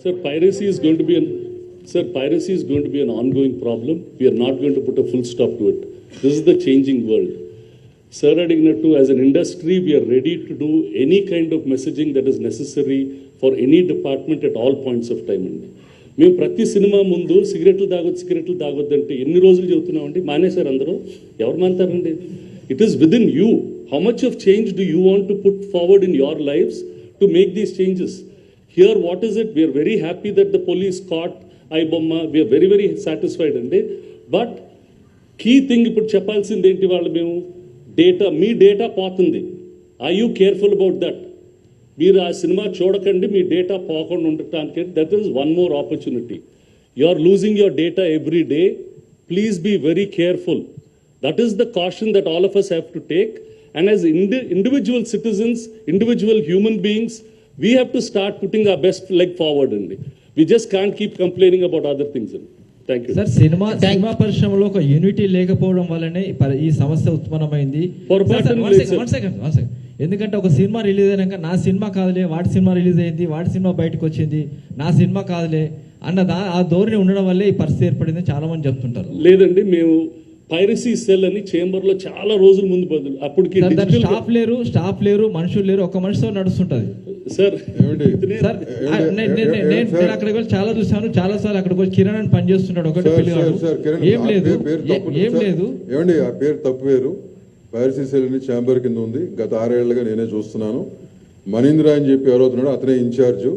Sir piracy to be sir piracy is going to be an ongoing problem we're not going to put a full stop to it this is the changing world sir అడిగినట్టు as an industry we're ready to do any kind of messaging that is necessary for any department at all points of time అండి మేము ప్రతి cinema ముందు సిగరెట్లు తాగొద్దు సిగరెట్లు తాగొద్దు అంటే ఎన్ని రోజులు చెబుతున్నామండి మానేశారు అందరూ ఎవరు మానతారండి it is within you how much of change do you want to put forward in your lives to make these changes Here, what is it We are very happy that the police caught Bomma we're very very, very satisfied అండి but key thing ఇప్పుడు చెప్పాల్సింది ఏంటి వాళ్ళు మేము? Data మీ data పోతుంది. I you careful about that మీరు ఆ సినిమా చూడకండి మీ డేటా పోకుండా ఉండటానికి. That is one more opportunity you are losing your data every day please be very careful that is the caution that all of us have to take and as indi individual citizens individual human beings we have to start putting a best leg forward అండి we just can't keep complaining about other things అండి thank you sir cinema cinema పరిశ్రమలో ఒక unity లేకపోవడం వల్లనే ఈ సమస్య ఉత్పన్నమైంది. ఎందుకంటే ఒక సినిమా రిలీజ్ అయినాక నా సినిమా కాదులే వాడి సినిమా రిలీజ్ అయింది వాడి సినిమా బయటకు వచ్చింది నా సినిమా కాదులే అన్న దా ఆ ధోరణి ఉండడం వల్లే ఈ పరిస్థితి ఏర్పడింది చాలా మంది చెప్తుంటారు. లేదండి మేము పైరసీ సెల్ అని చేంబర్లో చాలా రోజుల ముందు బదులు అప్పటికి స్టాఫ్ లేరు స్టాఫ్ లేరు మనుషులు లేరు ఒక మనిషితో నడుస్తుంటది. సార్ నేను- అక్కడికి వెళ్ళి చాలా చూసాను చాలా సార్లు అక్కడికి వచ్చి కిరణ్ అని పని చేస్తున్నాడు ఒకటి ఏం ఆ లేదు. ఏ- లేదు ఏమండి? ఆ పేరు తప్పు వేరు. పైరసీ సెల్ అని ఛాంబర్ కింద ఉంది. గత ఆరేళ్ళుగా నేనే చూస్తున్నాను. మనీంద్ర అని చెప్పి ఎవరవుతున్నాడు అతనే ఇన్ఛార్జ్.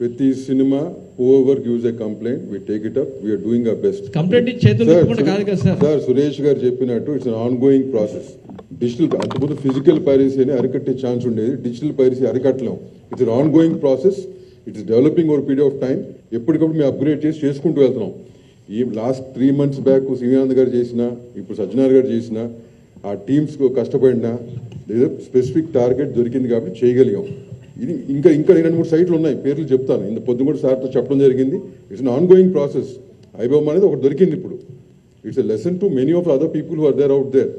ప్రతి cinema over gives a complaint we take it up we're doing our best complaint ఇచ్చి చేతులు తిప్పుకుంటే కాదు కదా సార్ సార్ సురేష్ గారు చెప్పినట్టు it's ongoing process digital అంతకుముందు ఫిజికల్ పైరసీ అని అరికట్టే ఛాన్స్ ఉండేది. Digital piracy అరికట్టలేం. It's ongoing process it's developing over period of time ఎప్పటికప్పుడు మేము అప్గ్రేడ్ చేసి చేసుకుంటూ వెళ్తున్నాం. ఈ last three months back Srikanth గారు చేసిన ఇప్పుడు సజ్జనార్ గారు చేసిన ఆ టీమ్స్ కష్టపడిన లేదా స్పెసిఫిక్ టార్గెట్ దొరికింది కాబట్టి చేయగలిగాం. ఇది ఇంకా ఇంకా రెండు మూడు సైట్లు ఉన్నాయి పేర్లు చెప్తాను. ఇంత పొద్దు కూడా సార్తో చెప్పడం జరిగింది. It's ongoing process iBomma అనేది ఒకటి దొరికింది ఇప్పుడు. It's a lesson to many of other people who are there out there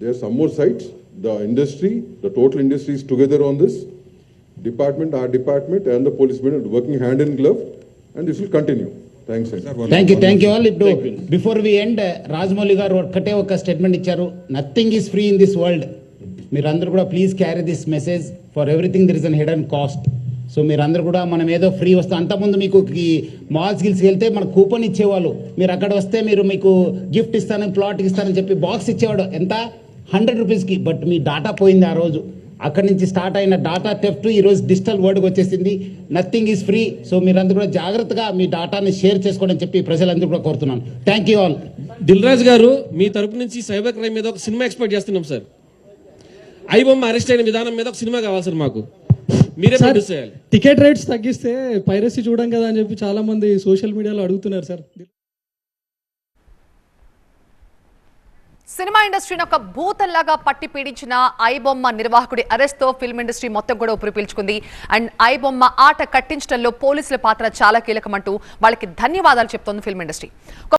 there some more sites the industry the total industry is together on this department our department and the police working hand in glove and this will continue thanks అండి thank you thank you all ఇప్పుడు before we end Rajamouli గారు ఒక్కటే ఒక statement ఇచ్చారు. Nothing is free in this world మీరందరూ కూడా please carry this message for everything there is an hidden cost so మీరందరూ కూడా మనం ఏదో ఫ్రీ వస్తే అంతకుముందు మీకు ఈ మాల్స్ గిల్స్కి వెళ్తే మన కూపన్ ఇచ్చేవాళ్ళు. మీరు అక్కడ వస్తే మీరు మీకు గిఫ్ట్ ఇస్తానని ప్లాట్ ఇస్తానని చెప్పి బాక్స్ ఇచ్చేవాడు. ఎంత? హండ్రెడ్ రూపీస్కి బట్ మీ డాటా పోయింది ఆ రోజు. అక్కడి నుంచి స్టార్ట్ అయిన డాటా టెఫ్ట్ ఈరోజు డిజిటల్ వరల్డ్కి వచ్చేసింది. నథింగ్ ఈజ్ ఫ్రీ సో మీరందరూ కూడా జాగ్రత్తగా మీ డాటాని షేర్ చేసుకోండి అని చెప్పి ప్రజలందరూ కూడా కోరుతున్నాను. Thank you all Dil Raj గారు మీ తరపు నుంచి సైబర్ క్రైమ్ మీద ఒక సినిమా ఎక్స్పెక్ట్ చేస్తున్నాం సార్ ఐబొమ్మ అరెస్ట్ అయిన విధానం మీద ఒక సినిమా కావాలి సార్ మాకు. మీరే ప్రొడ్యూస్ చేయాలి. టికెట్ రేట్స్ తగ్గిస్తే పైరసీ చూడం కదా అని చెప్పి చాలా మంది సోషల్ మీడియాలో అడుగుతున్నారు సార్. సినిమా ఇండస్ట్రీని ఒక భూతల్లాగా పట్టి పీడించిన ఐబొమ్మ నిర్వాహకుడి అరెస్ట్తో ఫిల్మ్ ఇండస్ట్రీ మొత్తం కూడా ఊపిరి పీల్చుకుంది. అండ్ ఐబొమ్మ ఆట కట్టించడంలో పోలీసుల పాత్ర చాలా కీలకమంటూ వాళ్ళకి ధన్యవాదాలు చెప్తోంది ఫిల్మ్ ఇండస్ట్రీ